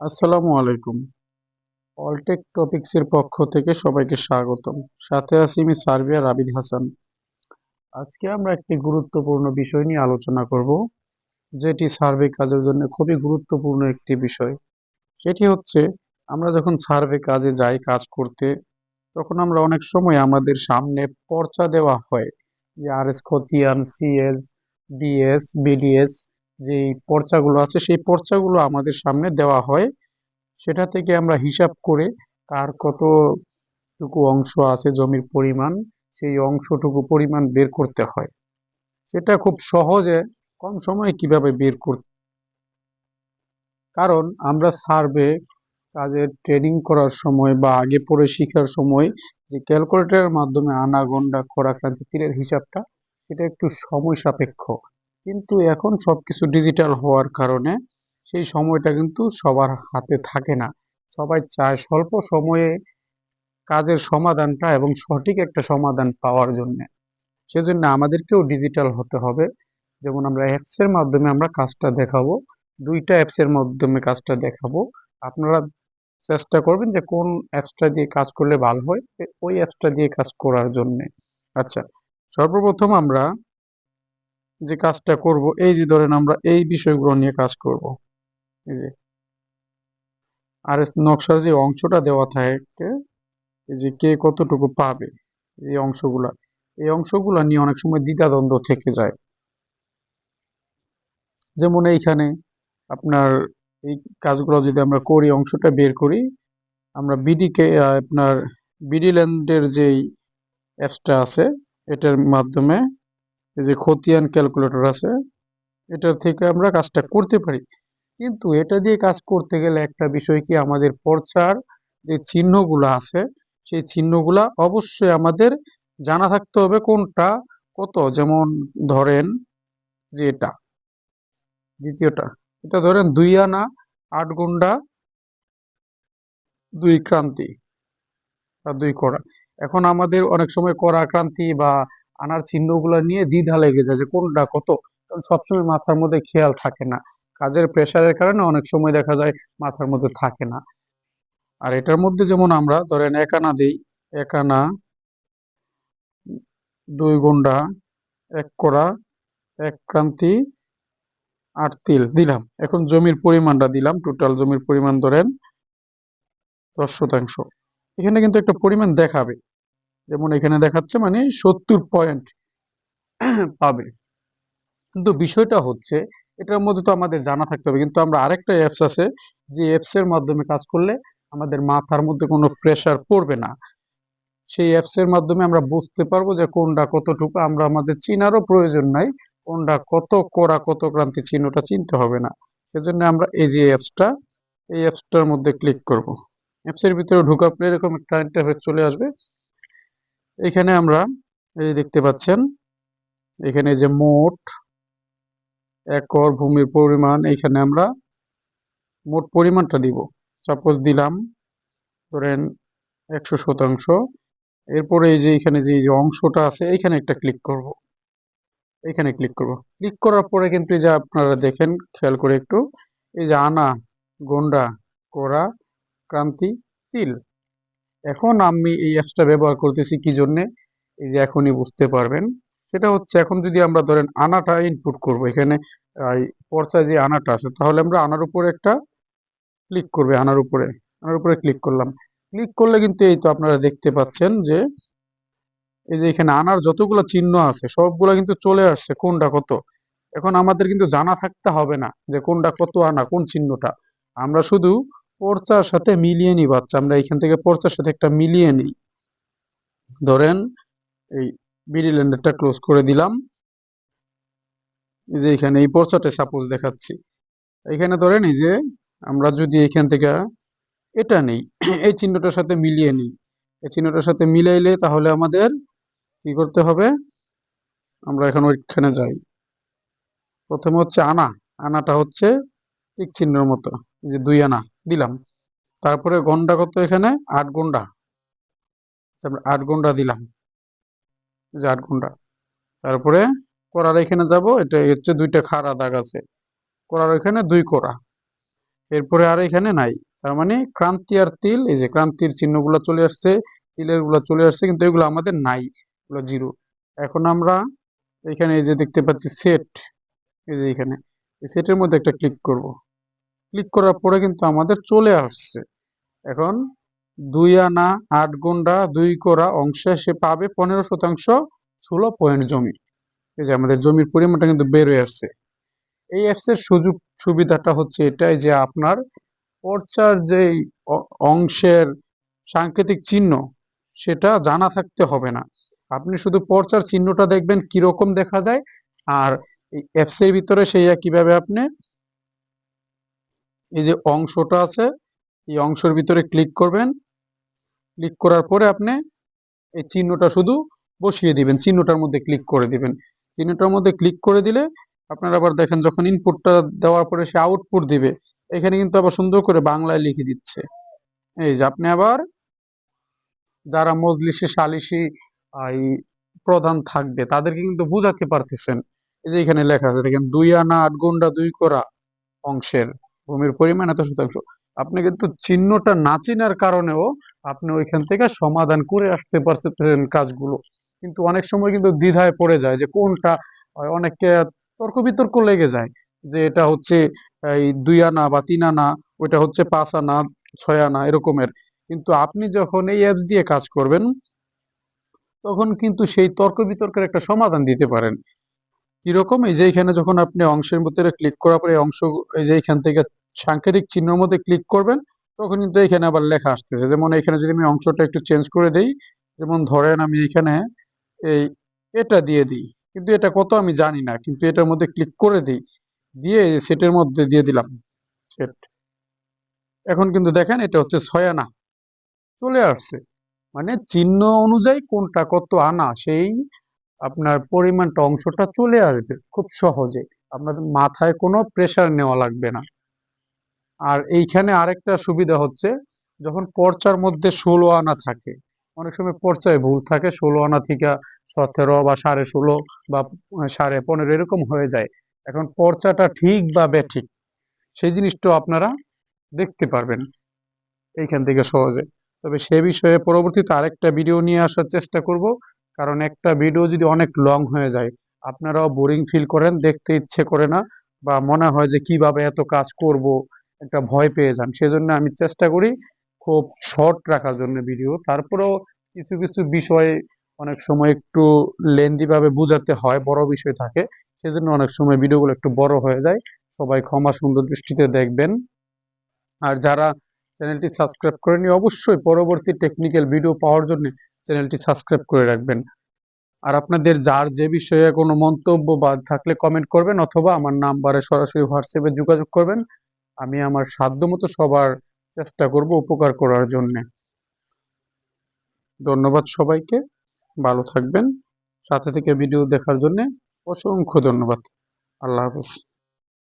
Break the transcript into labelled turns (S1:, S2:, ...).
S1: আসসালামু আলাইকুম। অলটেক টপিক্সের পক্ষ থেকে সবাইকে স্বাগতম। সাথে আছি আমি সার্বিয়া রাবিদ হাসান। আজকে আমরা একটি গুরুত্বপূর্ণ বিষয় নিয়ে আলোচনা করব, যেটি সার্ভে কাজের জন্য খুবই গুরুত্বপূর্ণ একটি বিষয়। সেটি হচ্ছে, আমরা যখন সার্ভে কাজে যাই কাজ করতে, তখন আমরা অনেক সময় আমাদের সামনে পর্চা দেওয়া হয়। যে আর এস খতিয়ান, সিএস, বিএস, বিডিএস যে পর্চাগুলো আছে, সেই পর্চাগুলো আমাদের সামনে দেওয়া হয়। সেটা থেকে আমরা হিসাব করে কার কতটুকু অংশ আছে জমির পরিমাণ, সেই অংশটুকু পরিমাণ বের করতে হয়। সেটা খুব সহজে কম সময়ে কীভাবে বের করতে কারণ আমরা সার্ভে কাজের ট্রেনিং করার সময় বা আগে পড়ে শেখার সময় যে ক্যালকুলেটরের মাধ্যমে আনা গন্ডা খোরাক্রান্তি তীরের হিসাবটা, সেটা একটু সময় সাপেক্ষ। কিন্তু এখন সব কিছু ডিজিটাল হওয়ার কারণে সেই সময়টা কিন্তু সবার হাতে থাকে না। সবাই চায় স্বল্প সময়ে কাজের সমাধানটা এবং সঠিক একটা সমাধান পাওয়ার জন্য। সেজন্য আমাদেরকেও ডিজিটাল হতে হবে। যেমন আমরা অ্যাপসের মাধ্যমে আমরা কাজটা দেখাবো, দুইটা অ্যাপসের মাধ্যমে কাজটা দেখাবো। আপনারা চেষ্টা করবেন যে কোন অ্যাপসটা দিয়ে কাজ করলে ভালো হয়, ওই অ্যাপসটা দিয়ে কাজ করার জন্যে। আচ্ছা সর্বপ্রথম আমরা যে কাজটা করব, এই যে ধরেন আমরা এই বিষয়গুলো নিয়ে কাজ করব। এই যে আর নকশার যে অংশটা দেওয়া থাকে, এই যে কে কতটুকু পাবে, এই অংশগুলা এই অংশগুলা নিয়ে অনেক সময় দ্বিধাদ্বন্দ্ব থেকে যায়। যেমন এইখানে আপনার এই কাজগুলো যদি আমরা করি, অংশটা বের করি, আমরা বিডিকে আপনার বিডি ল্যান্ডের যেই অ্যাপসটা আছে, এটার মাধ্যমে এই যে খতিয়ান ক্যালকুলেটর আছে এটার থেকে আমরা কাজটা করতে পারি। কিন্তু এটা দিয়ে কাজ করতে গেলে একটা বিষয় কি? আমাদের পর্চার যে চিহ্নগুলো আছে, সেই চিহ্নগুলা অবশ্যই আমাদের জানা থাকতে হবে কোনটা? কত? যেমন ধরেন যে এটা, দ্বিতীয়টা। এটা ধরেন দুই আনা আট গুন্ডা দুই ক্রান্তি বা দুই কড়া। এখন আমাদের অনেক সময় কড়া ক্রান্তি বা আনার চিহ্নগুলো নিয়ে দ্বিধা লেগে যায় যে কোনটা কত? সবসময় মাথার মধ্যে খেয়াল থাকে না। কাজের প্রেশারের কারণে অনেক সময় দেখা যায় মাথার মধ্যে থাকে না। আর এটার মধ্যে যেমন আমরা, ধরেন এক আনা দিই, এক আনা দুই গুন্ডা, এক কড়া, এক ক্রান্তি, আট তিল দিলাম। এখন জমির পরিমাণটা দিলাম টোটাল জমির পরিমাণ ধরেন দশ শতাংশ। এখানে কিন্তু একটা পরিমাণ দেখাবে। যেমন এখানে দেখাচ্ছে মানে সত্তর পয়েন্ট পাবে। কিন্তু বিষয়টা হচ্ছে, এটার মধ্যে তো আমাদের জানা থাকতে হবে। কিন্তু আমরা আরেকটা অ্যাপস আছে, যে অ্যাপসের মাধ্যমে কাজ করলে আমাদের মাথার মধ্যে কোনো প্রেশার পড়বে না। সেই অ্যাপসের মাধ্যমে আমরা বুঝতে পারব যে কোনটা কতটুকু, আমরা আমাদের চিনারও প্রয়োজন নাই, কোনটা কত কড়া, কত ক্রান্তি চিহ্নটা চিনতে হবে না। সেজন্য আমরা এই যে অ্যাপসটা এই অ্যাপসটার মধ্যে ক্লিক করব। অ্যাপসের ভিতরে ঢোকার পরে এরকম একটা ইন্টারফেস চলে আসবে। এখানে আমরা এই দেখতে পাচ্ছেন, এখানে যে মোট একর ভূমির পরিমাণ, এখানে আমরা মোট পরিমাণটা দিব। সাপোজ দিলাম, ধরেন একশো শতাংশ। এরপরে এই যে এখানে যে অংশটা আছে, এখানে একটা ক্লিক করব। এখানে ক্লিক করব। ক্লিক করার পরে কিন্তু এই যে আপনারা দেখেন, খেয়াল করে একটু, এই যে আনা, গন্ডা, কোরা, ক্রান্তি, তিল। এখন আমি এই অ্যাপসটা ব্যবহার করতেছি কি জন্যে? এই যে এখনই বুঝতে পারবেন। সেটা হচ্ছে এখন যদি আমরা ধরেন আনাটা ইনপুট করব, এখানে পর্চায় যে আনাটা আছে, তাহলে আমরা আনার উপরে একটা ক্লিক করবে, আনার উপরে। আনার উপরে ক্লিক করলাম। ক্লিক করলে কিন্তু এই তো আপনারা দেখতে পাচ্ছেন যে, এই যে এখানে আনার যতগুলো চিহ্ন আছে, সবগুলো কিন্তু চলে আসছে, কোনটা কত? এখন আমাদের কিন্তু জানা থাকতে হবে না যে কোনটা কত আনা, কোন চিহ্নটা। আমরা শুধু পর্চার সাথে মিলিয়ে নিই বাচ্চা। আমরা এখান থেকে পর্চার সাথে একটা মিলিয়ে নিই। ধরেন, এই বিডি ল্যান্ডারটা ক্লোজ করে দিলাম। যে এখানে এই পর্চাটা সাপোজ দেখাচ্ছি। এখানে ধরেন এই যে আমরা যদি এখান থেকে এটা নেই, এই চিহ্নটার সাথে মিলিয়ে নিই। এই চিহ্নটার সাথে মিলাইলে তাহলে আমাদের কি করতে হবে? আমরা এখন ওইখানে যাই। প্রথমে হচ্ছে আনা। আনাটা হচ্ছে ঠিক চিহ্নের মতো। যে দুই আনা। দিলাম। তারপরে গন্ডা কত এখানে? আট গন্ডা তারপরে আট গন্ডা দিলাম। যে আট ঘণ্টা। তারপরে করার এখানে যাব, এটা হচ্ছে দুইটা খাড়া দাগ আছে। করার এখানে দুই করা। এরপরে আর এখানে নাই। তার মানে ক্রান্তি আর তিল, এই যে ক্রান্তির চিহ্নগুলো চলে আসছে তিলেরগুলো চলে আসছে, কিন্তু এগুলো আমাদের নাই, এগুলো জিরো। এখন আমরা এখানে এই যে দেখতে পাচ্ছি সেট এই যে এখানে। এই সেটের মধ্যে একটা ক্লিক করব। ক্লিক করার পরে কিন্তু আমাদের চলে আসছে। এখন দুই আনা, আট গুন্ডা দুই করা অংশে সে পাবে পনেরো শতাংশ ষোলো পয়েন্ট জমি। এই যে আমাদের জমির পরিমাণটা কিন্তু বেড়ে আসছে। এই অ্যাপসের সুযোগ সুবিধাটা হচ্ছে এটাই যে আপনার পর্চার যে অংশের সাংকেতিক চিহ্ন সেটা জানা থাকতে হবে না। আপনি শুধু পর্চার চিহ্নটা দেখবেন কীরকম দেখা যায় আর এই অ্যাপসের ভিতরে সেই কীভাবে আপনি এই যে অংশটা আছে, এই অংশের ভিতরে ক্লিক করবেন। ক্লিক করার পরে আপনি এই চিহ্নটা শুধু বসিয়ে দিবেন, চিহ্নটার মধ্যে ক্লিক করে দিবেন। চিহ্নটার মধ্যে ক্লিক করে দিলে আপনারা আবার দেখেন যখন ইনপুটটা দেওয়ার পরে সে আউটপুট দিবে, এখানে কিন্তু আবার সুন্দর করে বাংলায় লিখে দিচ্ছে। এই যে আপনি আবার যারা মজলিসে সালিসি এই প্রধান থাকবে, তাদেরকে কিন্তু বুঝাতে পারতেছেন। এই যে এখানে লেখা আছে, দেখেন দুই আনা আট গুন্ডা দুই করা অংশের। ভূমির পরিমাণ এত শতাংশ। আপনি কিন্তু চিহ্নটা না চিনার কারণেও আপনি ওইখান থেকে সমাধান করে আসতে পারছেন কাজগুলো। কিন্তু অনেক সময় কিন্তু দ্বিধায় পড়ে যায় যে কোনটা অনেককে তর্ক বিতর্ক লেগে যায় যে এটা হচ্ছে, এই দুই আনা বা তিন আনা, ওইটা হচ্ছে পাঁচ আনা, ছয় আনা, এরকমের। কিন্তু আপনি যখন এই অ্যাপস দিয়ে কাজ করবেন, তখন কিন্তু সেই তর্ক বিতর্কের একটা সমাধান দিতে পারেন। কীরকম? এই যে এখানে যখন আপনি অংশের ভিতরে ক্লিক করার পরে অংশ, এই যে এখান থেকে সাংকেতিক চিহ্নের মধ্যে ক্লিক করবেন, তখন কিন্তু এখানে আবার লেখা আসতেছে। যেমন এখানে যদি আমি অংশটা একটু চেঞ্জ করে দিই, যেমন ধরেন আমি এখানে এই এটা দিয়ে দিই। কিন্তু এটা কত আমি জানি না, কিন্তু এটার মধ্যে ক্লিক করে দিই। দিয়ে সেটের মধ্যে দিয়ে দিলাম সেট এখন কিন্তু দেখেন এটা হচ্ছে ছয় আনা চলে আসছে। মানে চিহ্ন অনুযায়ী কোনটা কত আনা, সেই আপনার পরিমাণটা, অংশটা চলে আসবে খুব সহজে। আপনাদের মাথায় কোনো প্রেশার নেওয়া লাগবে না। আর এইখানে আরেকটা সুবিধা হচ্ছে, যখন পর্চার মধ্যে ষোলো আনা থাকে, অনেক সময় পর্চায় ভুল থাকে, ষোলো আনা থেকে সতেরো বা সাড়ে ষোলো বা সাড়ে পনেরো এরকম হয়ে যায়। এখন পর্চাটা ঠিক বা বেঠিক, সেই জিনিসটাও আপনারা দেখতে পারবেন এইখান থেকে সহজে। তবে সে বিষয়ে পরবর্তীতে আরেকটা ভিডিও নিয়ে আসার চেষ্টা করব, কারণ একটা ভিডিও যদি অনেক লং হয়ে যায়, আপনারাও বোরিং ফিল করেন, দেখতে ইচ্ছে করে না, বা মনে হয় যে কীভাবে এত কাজ করব একটা ভয় পেয়ে যান। সেজন্য আমি চেষ্টা করি খুব শর্ট রাখার জন্য ভিডিও তারপরেও কিছু কিছু বিষয় অনেক সময় একটু লেন্দিভাবে বুঝাতে হয়, বড় বিষয় থাকে। সেজন্য অনেক সময় ভিডিওগুলো একটু বড় হয়ে যায়। সবাই ক্ষমা সুন্দর দৃষ্টিতে দেখবেন। আর যারা চ্যানেলটি সাবস্ক্রাইব করেনি অবশ্যই পরবর্তী টেকনিক্যাল ভিডিও পাওয়ার জন্য চ্যানেলটি সাবস্ক্রাইব করে রাখবেন। আর আপনাদের যার যে বিষয়ে কোনো মন্তব্য বা থাকলে কমেন্ট করবেন, অথবা আমার নাম্বারে সরাসরি হোয়াটসঅ্যাপে যোগাযোগ করবেন। আমি আমার সাধ্যমতো সবার চেষ্টা করব উপকার করার জন্য। ধন্যবাদ সবাইকে। ভালো থাকবেন। সাথে থেকে ভিডিও দেখার জন্য অসংখ্য ধন্যবাদ। আল্লাহ হাফিজ।